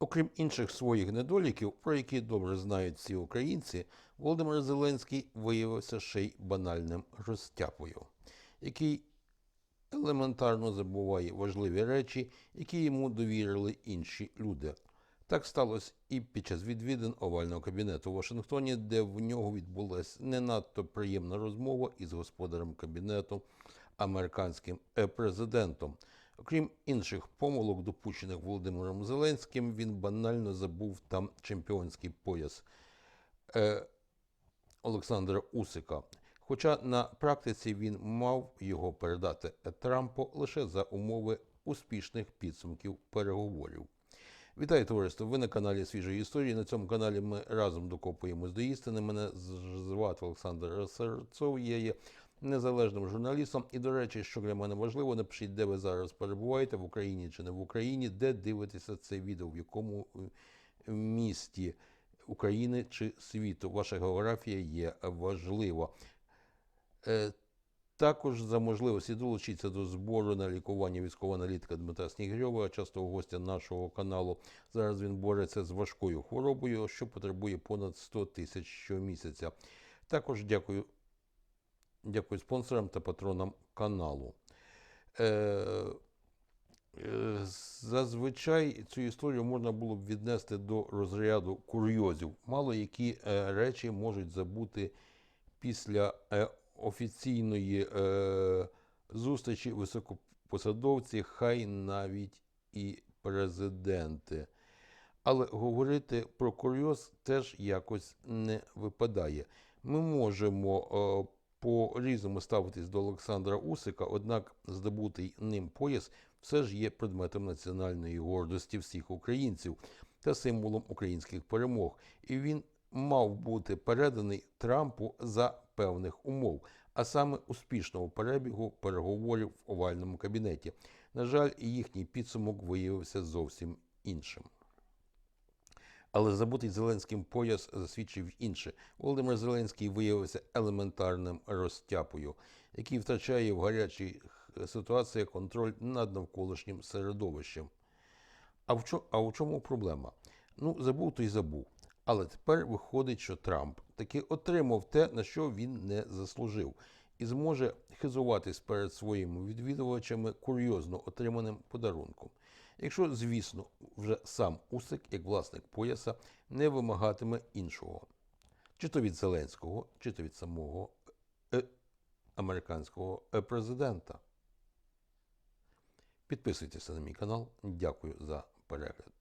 Окрім інших своїх недоліків, про які добре знають всі українці, Володимир Зеленський виявився ще й банальним розтяпою, який елементарно забуває важливі речі, які йому довірили інші люди. Так сталося і під час відвідин овального кабінету у Вашингтоні, де в нього відбулася не надто приємна розмова із господарем кабінету, американським е, президентом. Окрім інших помилок, допущених Володимиром Зеленським, він банально забув там чемпіонський пояс е, Олександра Усика. Хоча на практиці він мав його передати Трампу лише за умови успішних підсумків переговорів. Вітаю товариство! Ви на каналі Свіжої історії. На цьому каналі ми разом докопуємось до істини. Мене звати Олександр Серцов. Я є незалежним журналістом. І, до речі, що для мене важливо, напишіть, де ви зараз перебуваєте, в Україні чи не в Україні, де дивитеся це відео, в якому е, місті України чи світу. Ваша географія є важлива. Е, також за можливості долучитися до збору на лікування військового аналітика Дмитра Снігирьова, частого гостя нашого каналу. Зараз він бореться з важкою хворобою, що потребує понад 100 тисяч щомісяця. Також дякую, дякую спонсорам та патронам каналу. Е, е, Зазвичай цю історію можна було б віднести до розряду курйозів. Мало які е, речі можуть забути після офіційної зустрічі високопосадовці, хай навіть і президенти. Але говорити про курйоз теж якось не випадає. Ми можемо е, по-різному ставитись до Олександра Усика, однак здобутий ним пояс все ж є предметом національної гордості всіх українців та символом українських перемог. І він мав бути переданий Трампу за певних умов, а саме успішного перебігу переговорів в овальному кабінеті. На жаль, їхній підсумок виявився зовсім іншим. Але забутий Зеленським пояс засвідчив інше. Володимир Зеленський виявився елементарним розтяпою, який втрачає в гарячих ситуаціях контроль над навколишнім середовищем. А в, чому, а в чому проблема? Ну, забув то й забув. Але тепер виходить, що Трамп таки отримав те, на що він не заслужив, і зможе хизуватись перед своїми відвідувачами курйозно отриманим подарунком. Якщо, звісно, вже сам Усик, як власник пояса, не вимагатиме іншого, чи то від Зеленського, чи то від самого е, американського е, президента. Підписуйтеся на мій канал. Дякую за перегляд.